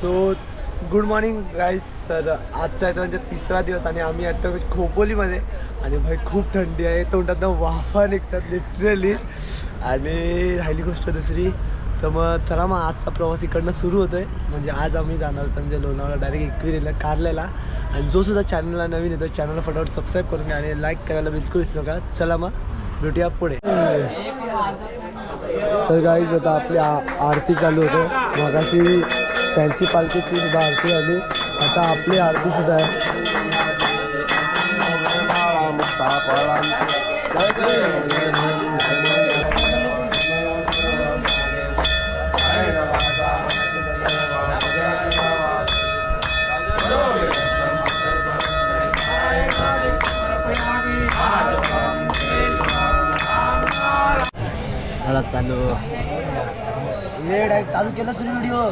So good morning गाईस तर आजचा आहे तो म्हणजे तिसरा दिवस आणि आम्ही आता खोपोलीमध्ये. आणि भाई खूप थंडी आहे. तोंडातनं वाफा निघतात लिटरली आणि राहिली गोष्ट दुसरी. तर मग चला मग आजचा प्रवास इकडनं सुरू होतोय. म्हणजे आज आम्ही जाणार होतो म्हणजे लोणावळा डायरेक्ट एकविरीला कारल्याला. आणि जो सुद्धा चॅनलला नवीन येतो चॅनलला फटाफट सबस्क्राईब करून घ्या आणि लाईक करायला बिलकुल विसरू नका. चला मग भेटूया पुढे. तर गाईज आता आपली आ- आरती चालू होते. मगाशी त्यांची पालखीची सुद्धा आरती आली आता आपली आरती सुद्धा आहे. मला चालू. ये डायरेक्ट चालू केलास तुम्ही व्हिडिओ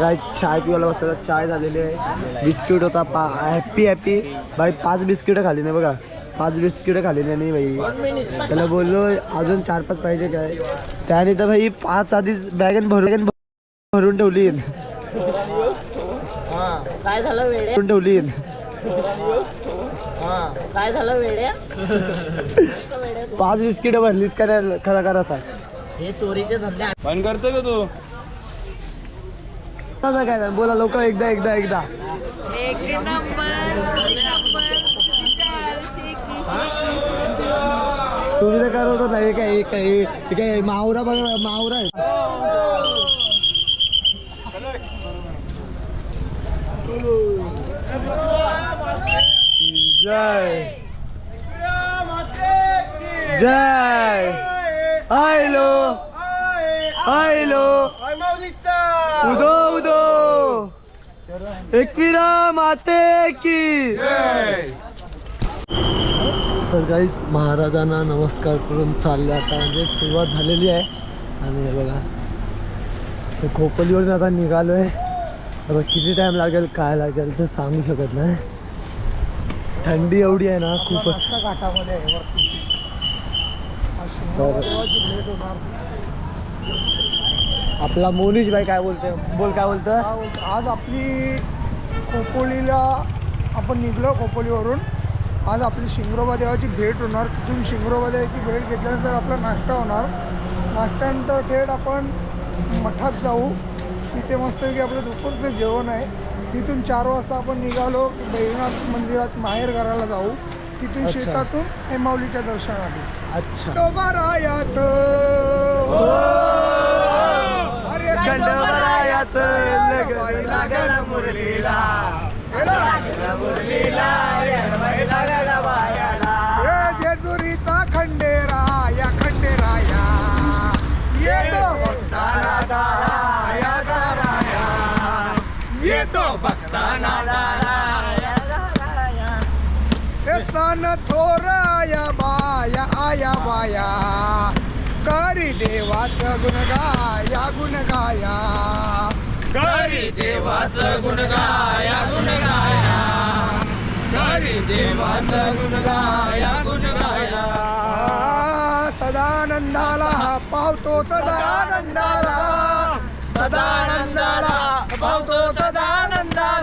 काय चाय पिवायला बसला चाय झालेली आहे. बिस्किट होता पा हॅपी हॅपी बाई पाच बिस्किटं खाली नाही बघा. पाच बिस्किटं खाली नाही बाई. त्याला बोललो अजून चार पाच पाहिजे काय? त्याने तर भाई पाच आधीच बॅगन भरून भरून ठेवली. काय झालं भरून ठेवली. काय झालं वेड्या? पाच बिस्किटं भरलीच का नाही खरा खरा सांग हे चोरीचे धंदे पण करतो का तू? कसं काय बोला लोक एकदा एकदा एकदा. एक तुम्ही तर करत होता हे काय हे काय हे- हे काय मावरा बघ मावरा आहे. जय। जय। आयलो। आयलो। उदो उदो। एकविरा माते की तर गाईस महाराजांना नमस्कार करून चालले आता. म्हणजे सुरुवात झालेली आहे. आणि हे बघा ते खोपलीवरून आता निघालो आहे आता किती टाईम लागेल काय लागेल ते सांगू शकत नाही. थंडी एवढी आहे ना खूपच. आपला मोनीश भाई काय बोलते? बोल काय बोलतं? आज आपली खोपोलीला आपण निघलो खोपोलीवरून. आज आपली शिंगरोबा देवाची भेट होणार. तिथून शिंगरोबा देवाची भेट घेतल्यानंतर आपला नाश्ता होणार. नाश्त्यानंतर थेट आपण मठात जाऊ. तिथे मस्तपैकी आपलं दुपारचं जेवण आहे. तिथून चार वाजता आपण निघालो बैजनाथ मंदिरात माहेर घराला जाऊ. तिथून अच्छा. शेतातून हेमावलीच्या दर्शनासाठी अच्छा. खंडोबारायात अरे खंडोबारायाचं लगन लागलं मुरलीला. हे जेजुरीचा खंडेरा या खंडेराया. येतो. भक्ताला दाराया दाराया दाराया दाराया हे थोराया बाया आया बाया. करी देवाचं गुण गाया गुण गाया. करी देवाचं गुण गाया गुण गाया. करी देवाचं गुण गाया गुण गाया. आ, सदानंदाला पावतो सदानंदाला. सदानंदाला पावतो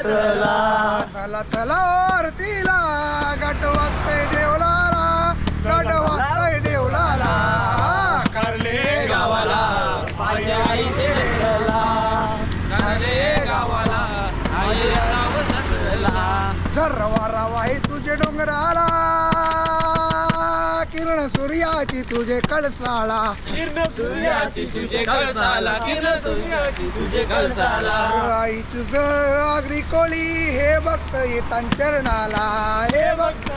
जत्रेला चला चला आरतीला गट वाजतय देवलाला. गट वाजतय देवलाला. करले गावाला. सर्वा रवा आहे तुझे कि किरण सूर्याची तुझे कळसाळा किरण सूर्याची तुझे कळसाला किरण सूर्याची तुझे कळसाला. आई तुझं आगरी कोळी हे भक्त येतान चरणाला. हे भक्त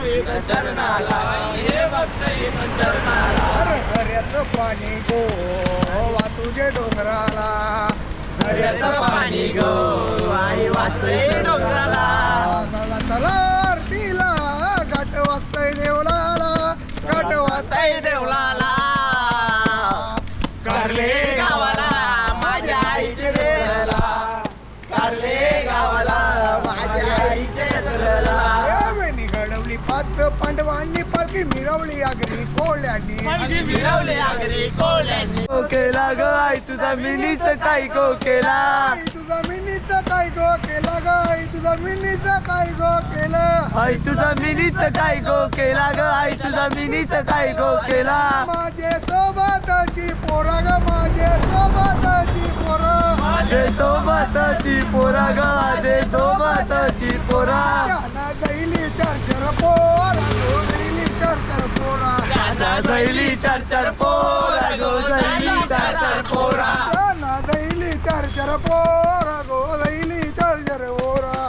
चरणाला. हे भक्त येत चरणाला. हर हऱ्याचं पाणी गोवा तुझे डोंगराला. दर्याचं पाणी गो आई वाचते डोंगराला. चला चला आरतीला घाट वाजतय देवलाला घाट वाजतय देवलाला. कारले गावाला माझ्या आईचे देवाला. कारले गावाला माझ्या आईचे देवाला. यावेळी घडवली पाच पांडवांनी पालखी मिरवली आगरी कोळ्यांनी. पालखी मिरवले आगरी कोल्यांनी केला ग आई तुझा मिनीच काय गो केला आई तुझा मिनीचं काय गो केला ग. मिनीचं काय गो केलं. आई तुझा मिनीच काय गो केला ग. आई तुझा मिनीच काय गो केला. माझे सोबतची पोरा ग माझे सोबतची पोरं. माझे सोबतची पोरा ग माझे सोबतची पोरा. दैली चार चार पोरा गो दैली चार चार पोरा. दैली चार चार पोरा गो दैली चार चार पोरा. दैली चार चार पोरा गो दैली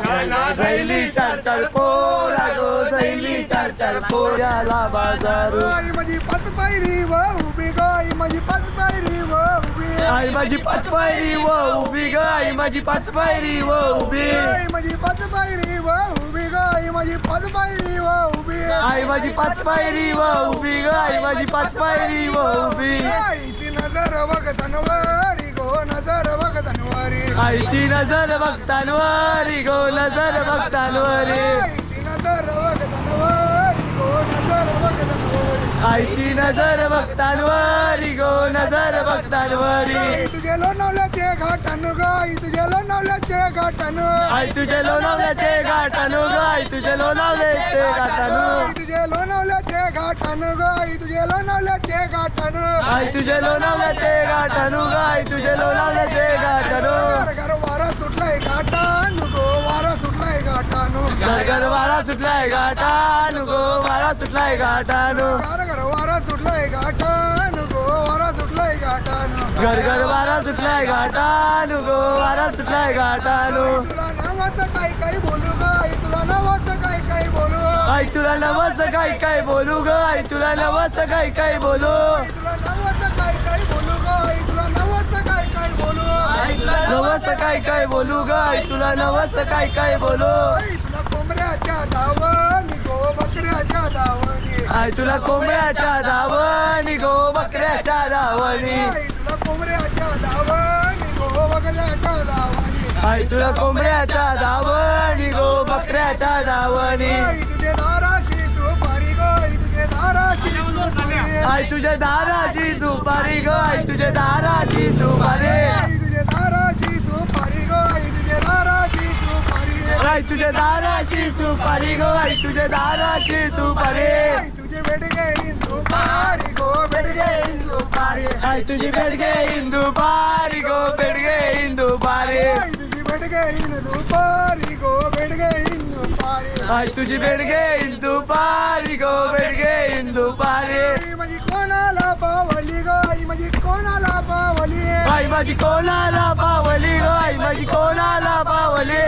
दैली चार चार पोरा गो दैली चार चार पोऱ्याला बाजारू. आई माझी पाच पायरी व उभी ग. आई माझी पाच पायरी व उभी आई माझी पाच पायरी व उभी ग. आई माझी पाच पायरी व उभी. आई माझी पाच पायरी व उभी ग. आई माझी पाच पायरी व उभी. आई माझी पाच पायरी व उभी ग. आई माझी पाच पायरी व उभी. आईची नजर बघतनवारी गो नजर बघतनवारी आईची नजर बघतानवारी गो नजर बघतानवारी आईची नजर बघतनवारी गो नजर बघतनवारी आईची नजर बघतानवारी गो नजर आई तुझे लोणावल्याचे घाटन ग आई तुझे लोणावल्याचे घाटन आई तुझे लोणावल्याचे गाठानो ग आई तुझे लोणावल्याचे आई तुझे लोणावल्याचे घाटन ग आई तुझे लोणावल्याचे घाटन आई तुझे लोणावल्याचे गाठानो ग आई तुझे लोणावल्याचे गाठानो घर घर वारा सुटलाय घाटान गो वारा सुटलाय घाटानो घर घर वारा सुटलाय गाठानो गो वारा सुटलाय वारा सुटलाय घाटान गो वारा सुटलाय घाटानो. घर घर वारा सुटलाय गाठानो गो वारा सुटलाय गाठानो तुला नावाचं काय काय बोलू ग? आई तुला नावाचं काय काय बोलू आई तुला नवस काय काय बोलू ग? आई तुला नवस काय काय बोलू? आई तुला नावाचं काय काय बोलू ग? आई तुला नावाचं काय काय बोलू नवस काय काय बोलू ग? आई तुला नवस काय काय बोलू? आई तुला गो बकऱ्याच्या आई तुला कोंबड्याच्या धावणी गो बकऱ्याच्या धावणी तुला कोंबड्याच्या गो बकऱ्याच्या आई तुला कोंबड्याच्या धावणी गो बकऱ्याच्या धावणी तुझे दाराशी सुपारी ग आई तुझे दाराशी सुपारी. आई तुझ्या दाराशी सुपारी ग आई तुझ्या दाराशी सुपारी. आई तुझ्या दाराशी सुपारी ग आई तुझ्या दाराशी सुपारी. तुझे बेडगे हिंदू पारी गो बेडगे हिंदू पारी आई तुझी बेडगे हिंदू पारी गो बेडगे हिंदू पारी आई तुझी बेडगे हिंदू पारी गो बेडगे हिंदू पारी आई तुझी बेडगे हिंदू पारी गो बेडगे हिंदू पारी आई माझी कोणाला पावली ग? आई माझी कोणाला पावली? आई माझी कोणाला पावली ग? आई माझी कोणाला पावली?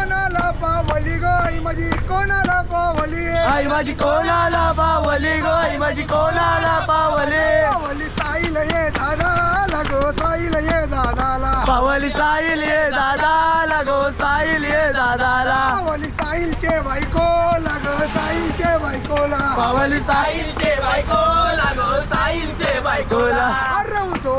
कोणाला पावली ग? आई माझी कोणाला पावली? आई माझी कोणाला पावली ग? आई माझी कोणाला पावली? पावली साईल ये दादाला गो साईल ये दादाला. पावली साईल ये दादाला गो साईल ये दादाला. पावली साईलचे बायको लाग साईलचे बायकोला. पावली साईल साईलचे बायको लागो साईलचे बायकोला. अरे उदो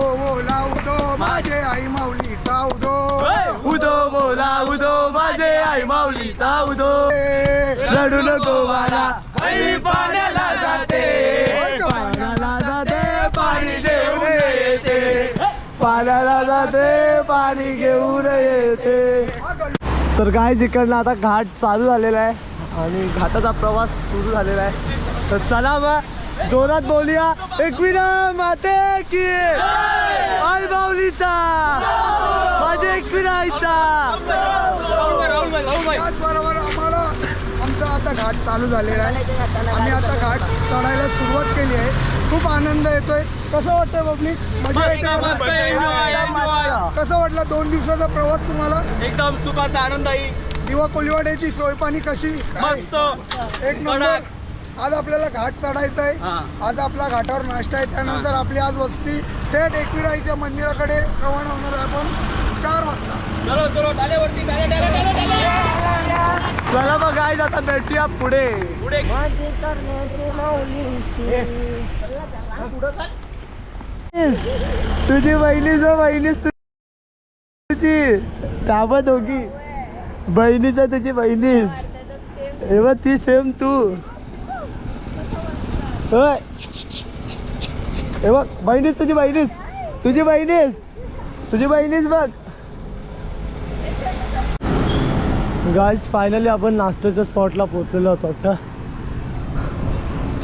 उदो माझे आई माऊली. चावदो उदो बोला उदो माझे आई माऊलीचा उदो. रडू नको मला आई पाण्याला जाते. पाण्याला जाते पाणी घेऊन येते. पाण्याला जाते पाणी घेऊन येते. तर काय इकडनं आता घाट चालू झालेला आहे आणि घाटाचा प्रवास सुरू झालेला आहे. तर चला मग जोरात बोलूया. एकविरा माते की. आई माऊलीचा माझे एकविरा आईचा. त्याचबरोबर आम्हाला आमचा आता घाट चालू झालेला आहे. आम्ही आता घाट चढायला सुरुवात केली आहे. खूप आनंद येतोय. कसं वाटतंय पब्लिक मजा येते कसं वाटलं दोन दिवसाचा प्रवास तुम्हाला? एकदम सुखाचा आनंदाई दिवा कोलिवाड्याची सोय पाणी कशी? मस्त. एक नंबर. आज आपल्याला घाट चढायचा आहे. आज आपला घाटावर नाश्ता आहे. त्यानंतर आपली आज वस्ती. थेट एकविराईच्या मंदिराकडे रवाना होणार आहे आपण. चार वाजता. चलो डाल्यावरती मग काय आता भेटूया पुढे. पुढे. तुझी बहिणीच बहिणीच तु- तुझी. ताबा दोघी. बहिणीच तुझी बहिणीच हे बघ ती सेम तू. हे बघ बहिणीच तुझी बहिणीच तुझी बहिणीच तुझी बहिणीच बघ गाईज फायनली आपण नाश्त्याच्या स्पॉटला पोचलेलो होतो. आता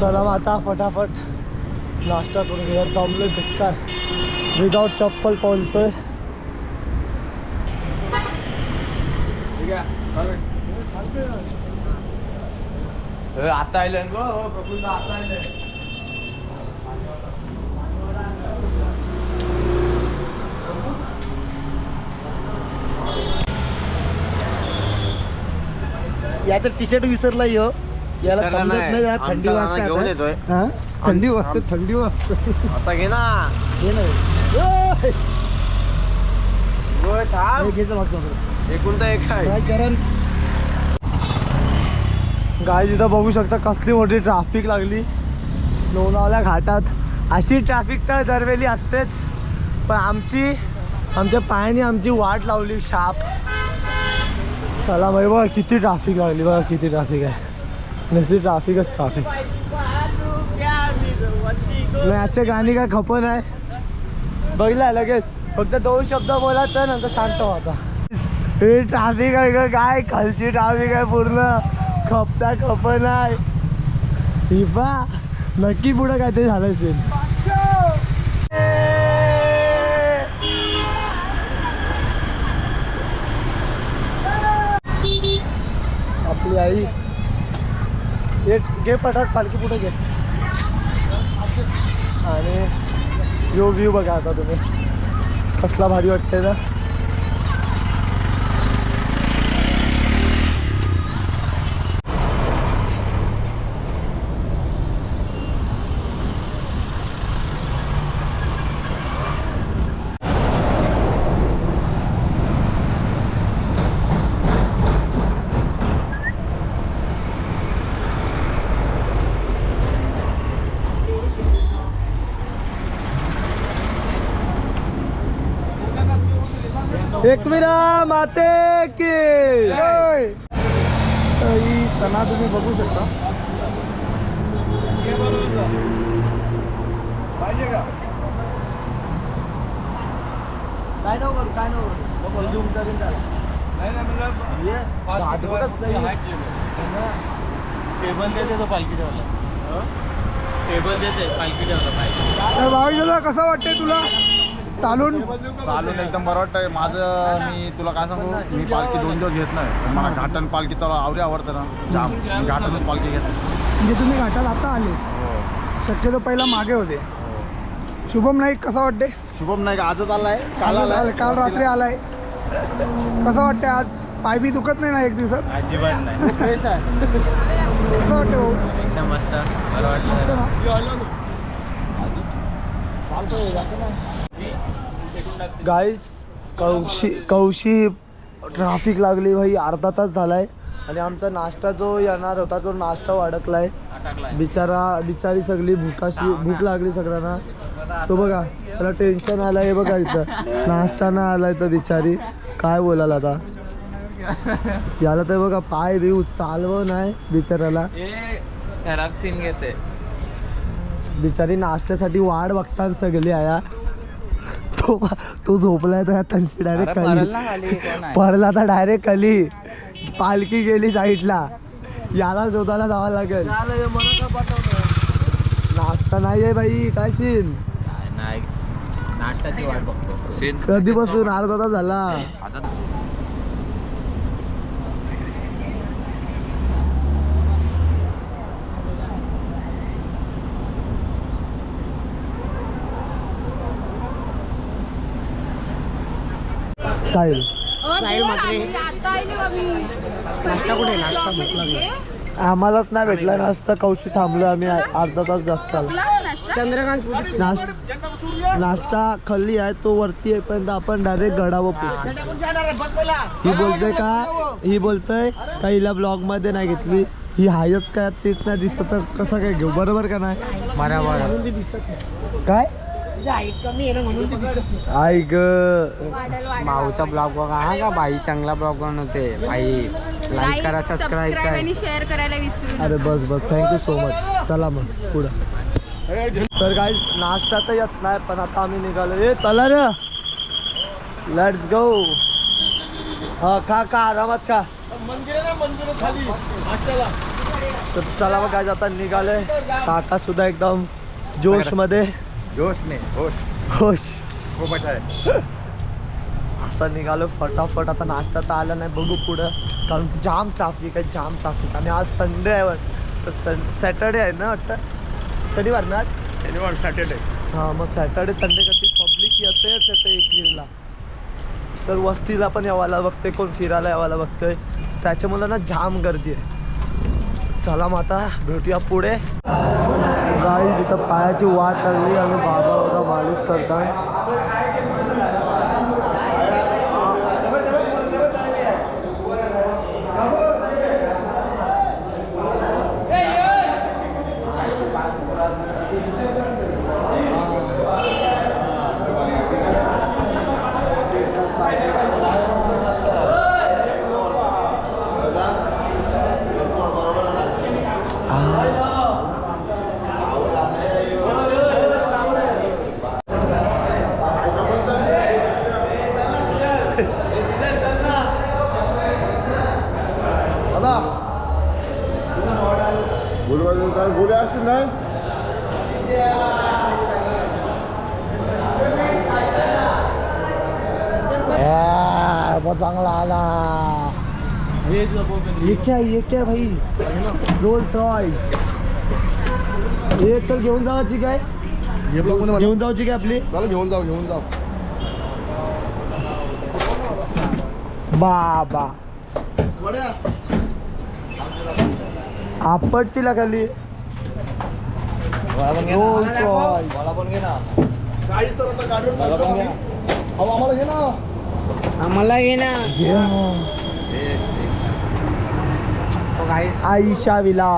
चला मग आता फटाफट नाश्ता करून घेऊया. दमले बेकार विदाऊट चप्पल पावलतोय आता आयलं प्रफुल्ल आता आयलं याचं टी शर्ट विसरला यो याला विसरला समजत नाही. नाही यार आमचा थंडी नाना वाजते घेऊन आता. येतोय. हा? थंडी वाजते थंडी वाजते आता घे ना हे नाही ओय! होय, थांब हे घ्यायचं मस्त नको. एकूण तर एक आहे काय चरण गाडी तिथं बघू शकता कसली मोठी ट्रॅफिक लागली. लोणावल्या घाटात. अशी ट्रॅफिक तर दरवेळी असतेच. पण आमची आमच्या पायाने आमची वाट लावली शाप. चला भाई बघा किती ट्रॅफिक लागली बघा किती ट्रॅफिक आहे. नसली ट्रॅफिकच ट्रॅफिक याचे गाणी काय खपन आहे बघला लगेच. फक्त दोन शब्द बोलायचं नंतर शांत व्हायचा हे ट्रॅफिक आहे काय खालची ट्रॅफिक आहे पूर्ण. खपता खपन आहे हि बा नक्की पुढं काहीतरी झालं असेल आपली आई. एक घे पटाट पालखी पुढे घे. आणि यो व्ह्यू बघा आता तुम्ही. कसला भारी वाटतंय ना एकविरा माते की! ही सणा तुम्ही बघू शकता. काय नाव करू? काय नाव झूम करून नाही. टेबल देते तो पालखी ठेवला टेबल देते पालखी ठेवला पाहिजे भाऊ कसं वाटतंय तुला? चालून? चालून एकदम बरं वाटतंय. माझं मी तुला काय सांगू? मी पालखी दोन दिवस घेत नाही. पण मला घाटन पालखी चालू आवडी आवडतं ना. जाम. मी घाटातून पालखी घेत म्हणजे तुम्ही घाटात आता आले? शक्यतो पहिला मागे होते. शुभम नाईक कसा वाटते शुभम नाही का आजच आलाय. काल आलाय. काल रात्री आलाय. कसं वाटतंय आज? पाय बी दुखत नाही ना एक दिवसात? अजिबात नाही. कसं वाटतं एकदम मस्त. बरं वाटलं? गाईस कौशी कौशी ट्रॅफिक लागली भाई अर्धा तास झालाय. आणि आमचा नाश्ता जो येणार होता तो नाश्ता अडकलाय बिचारा बिचारी सगळी भूकाशी भूक लागली सगळ्यांना. तो बघा त्याला टेन्शन आलं हे बघा इथं. नाश्ता नाही आलाय तर बिचारी. काय बोलाल आता? याला तर बघा पाय बी चालव नाही बिचाऱ्याला खराब सीन घेते बिचारी नाश्त्यासाठी वाट बघतात सगळी आया. तो तो झोपलाय तर त्यांची डायरेक्ट खाली. परला तर डायरेक्ट खाली. पालखी गेली साईडला याला शोधायला जावं लागेल. नाश्ता नाही आहे बाई काय सीन नाही नाट्याची वाट बघतो. कधीपासून अर्धा तास झाला? आता साहिल. आता आले नाश्ता कुठे नाश्ता आम्हालाच नाही भेटला नाश्ता. कौशी थांबलो आम्ही अर्धा तास जास्त आलो चंद्रकांत नाश्ता नाश्ता खाल्ली आहे तो वरती येईपर्यंत आपण डायरेक्ट गडावर पोहोचू. ही बोलते का? ही बोलतय का? हिला ब्लॉगमध्ये नाही घेतली. ही हायच काय? तेच नाही दिसत तर कसं काय घेऊ? बरोबर का नाही? दिसत नाही काय? आई ग. भाऊचा ब्लॉग बघा. हा का बाई? चांगला ब्लॉग बनवते. बाई लाईक करा सबस्क्राईब करा. आणि शेअर करायला विसरू अरे बस बस. थँक्यू सो मच चला मग पुढं. तर काही नाश्ता तर येत नाही पण आता आम्ही निघालो. ए चला रे. लेट्स गो हा खा का आरामात का मंदिर आहे ना मंदिर खाली तर चला मग काय आता निघालोय. काका सुद्धा एकदम जोशमध्ये जोश नाही होश। खुश खूप आहे असं निघालो फटाफट आता नाश्ता तर आला नाही बघू पुढं. कारण जाम ट्राफिक आहे जाम ट्राफिक आणि आज संडे आहे वाट- तर सन सॅटर्डे आहे ना वाटतं? शनिवार ना आज? शनिवार सॅटर्डे हां मग सॅटर्डे संडे कशी पब्लिक येतेच येते एप्रिलला तर वस्तीला पण यावायला बघते कोण फिरायला यावायला बघतंय. त्याच्यामुळं ना जाम गर्दी आहे. चला मग आता भेटूया पुढे. गाईज इथं पायाची वाट लागली. आणि बाबा होता मालिश करतात ये क्या ये क्या भाई? रोल्स रॉयस हे चल घेऊन जावाची काय. हे ब्लॉकमध्ये घेऊन जावाची काय आपली. चला घेऊन जाऊ घेऊन जाऊ. बाबा. आपट तिला खाली? रोल्स रॉयस काही सर आता गाडीवर चालतो आम्ही. अहो आम्हाला घे ना. आम्हाला ये ना. आईशा विला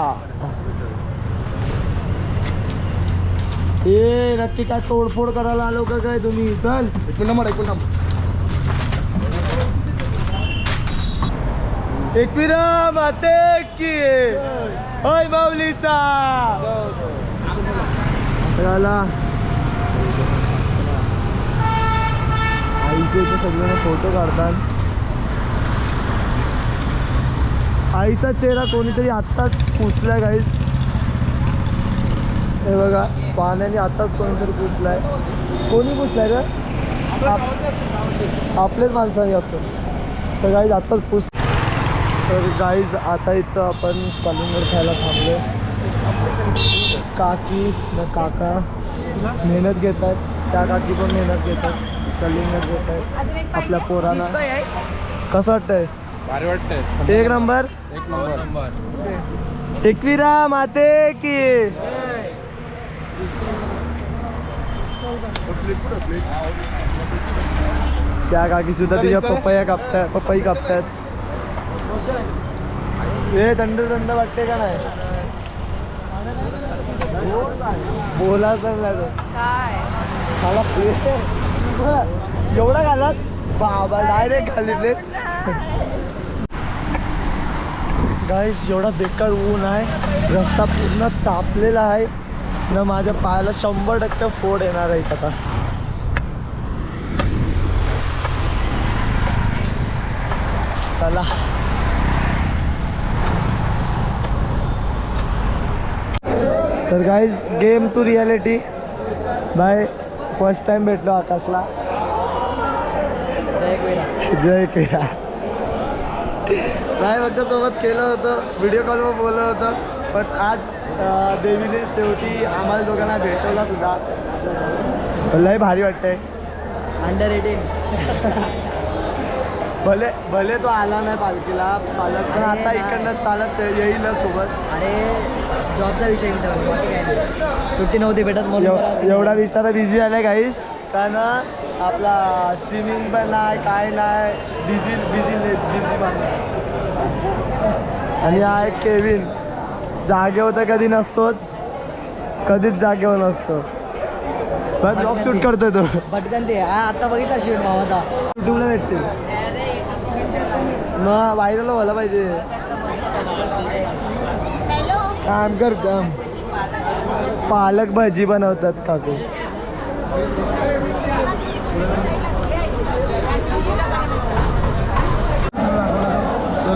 ए नक्की काय तोडफोड करायला आलो का काय तुम्ही? चल. एकूण नंबर एकूण नंबर. एकविरा माते की ओय माऊलीचा. आईचे इथे सगळ्यांना फोटो काढतात. आईचा चेहरा कोणीतरी आत्ताच पुसलाय गाईस हे बघा पाण्याने आत्ताच कोणीतरी पुसलाय. कोणी पुसलाय रे? आप- आपलेच माणसाने असतं तर गाईज आत्ताच पुस तर गाईज आता इथं आपण कलिंगड खायला थांबलो काकी न काका मेहनत घेत आहेत त्या काकी पण मेहनत घेत आहेत कलिंगड घेत आहेत आपल्या पोरांना कसं वाटतंय? भारी वाटतंय. एक नंबर? एक नंबर. एकविरा माते की. त्या काकी सुद्धा तिच्या पपया कापताय पपई कापतायत. हे थंड थंड वाटते का नाही? बोला तर एवढा घालात बाबा डायरेक्ट घालितले. गाईस एवढा बेकार ऊन आहे. रस्ता पूर्ण तापलेला आहे. न माझ्या पायाला शंभर टक्के फोड येणार आहे आता चला. तर guys game to reality by first time भेटलो आकाशला. जय क्रीडा. नाही फक्त सोबत केलं होतं व्हिडिओ कॉलवर बोललं होतं. पण आज देवीने शेवटी आम्हाला दोघांना भेटवला सुद्धा. लय भारी वाटतंय. अंडर एटीन भले भले तो आला नाही पालखीला चालत पण आता इकडनं चालत येईलच सोबत. अरे जॉबचा विषय सुट्टी नव्हती भेटत एव- एवढा विचार बिझी झालाय काहीच कारण आपला स्ट्रीमिंग पण नाही काय नाही. बिझी बिझी बिझी आणि हा एक केविन. जागेवर तर कधी नसतोच. कधीच जागेवर नसतो. ब्लॉग शूट करतोय तो. पटकन ते हा आता बघितला शिव मामाचा युट्यूबला भेटते. मग व्हायरल व्हायला पाहिजे. हॅलो काम कर काम. पालक भाजी बनवतात काकू.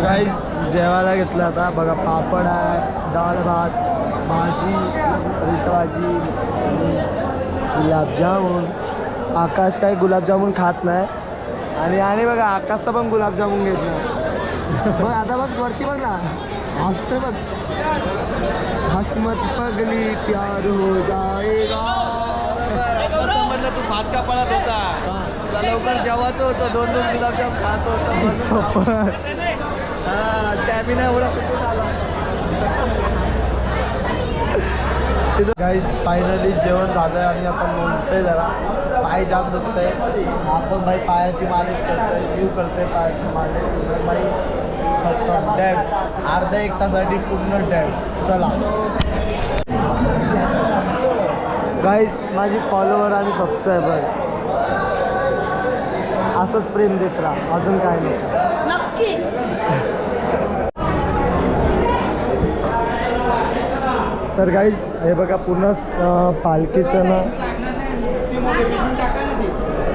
गाईज जेवायला घेतलं आता. बघा पापड आहे डाळ भात भाजी रीत भाजी गुलाबजामुन. आकाश काय गुलाबजामुन खात नाही. आणि आणि बघा आकाशचा पण गुलाबजामुन घेत नाही बघ आता बघ वरती बघ ना. हसते बघ. हसमत पगली प्यार हो जाएगा. म्हटलं तू फास का पळत होता? तुला लवकर जेवायचं होतं दोन दोन गुलाबजाम खायचं होतं हा स्टॅमिना एवढा. कुठून आला फायनली जेवण झालं आणि आपण म्हणतोय जरा. पाय जाम दुखतंय. आपण भाई पायाची मालिश करतोय. मी करतोय पायाची मालिश. भाई फक्त डॅड अर्ध्या एक तासाठी पूर्ण डॅड चला. गाईज माझी फॉलोवर आणि सबस्क्रायबर असंच प्रेम देत राहा. अजून काय नाही. तर गाईज हे बघा पूर्ण पालखीचं ना.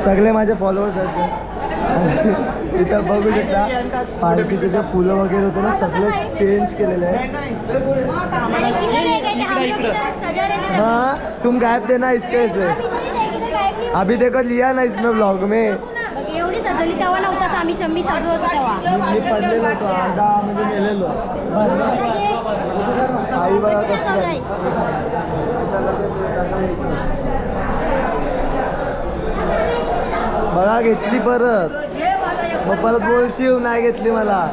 सगळे माझे फॉलोअर्स आहेत. इथं बघू शकता पालखीचे जे फुलं वगैरे होते ना सगळे चेंज केलेले आहेत. थे हाँ तुम गायब ना इसके से. अभी तो अभी देखो लिया ना इसमें ब्लॉग में. सजवली तेव्हा नव्हताच आम्ही शम्मी सजवत होतो तेव्हा. मी पडलेलो होतो अर्धा म्हणजे मेलेलो. आई बघा कसं घेतली परत. मग परत बोलशीव नाही घेतली मला.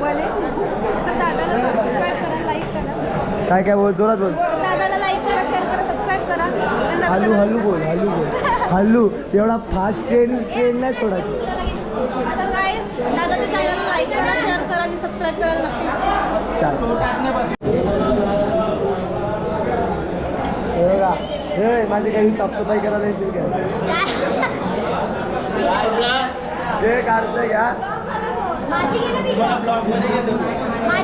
दादाला सबस्क्राईब करा लाईक करा काय काय बोल जोरात बोल. दादाला लाईक करा शेअर करा सबस्क्राईब करा. आणि दादा हल्लू सगळं- हल्लू बोल हल्लू बोल. हल्लू एवढा फास्ट ट्रेन ट्रेन नाही सोडायची. आता काय दादाच्या चॅनलला लाईक करा शेअर करा आणि सबस्क्राईब करायला नक्की चाल हे बघा हे माझी काही साफसफाई करायला येशील काय हे काढतंय घे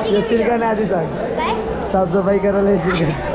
येशील. का नाही आधी सांग. काय? साफसफाई करायला येशील का?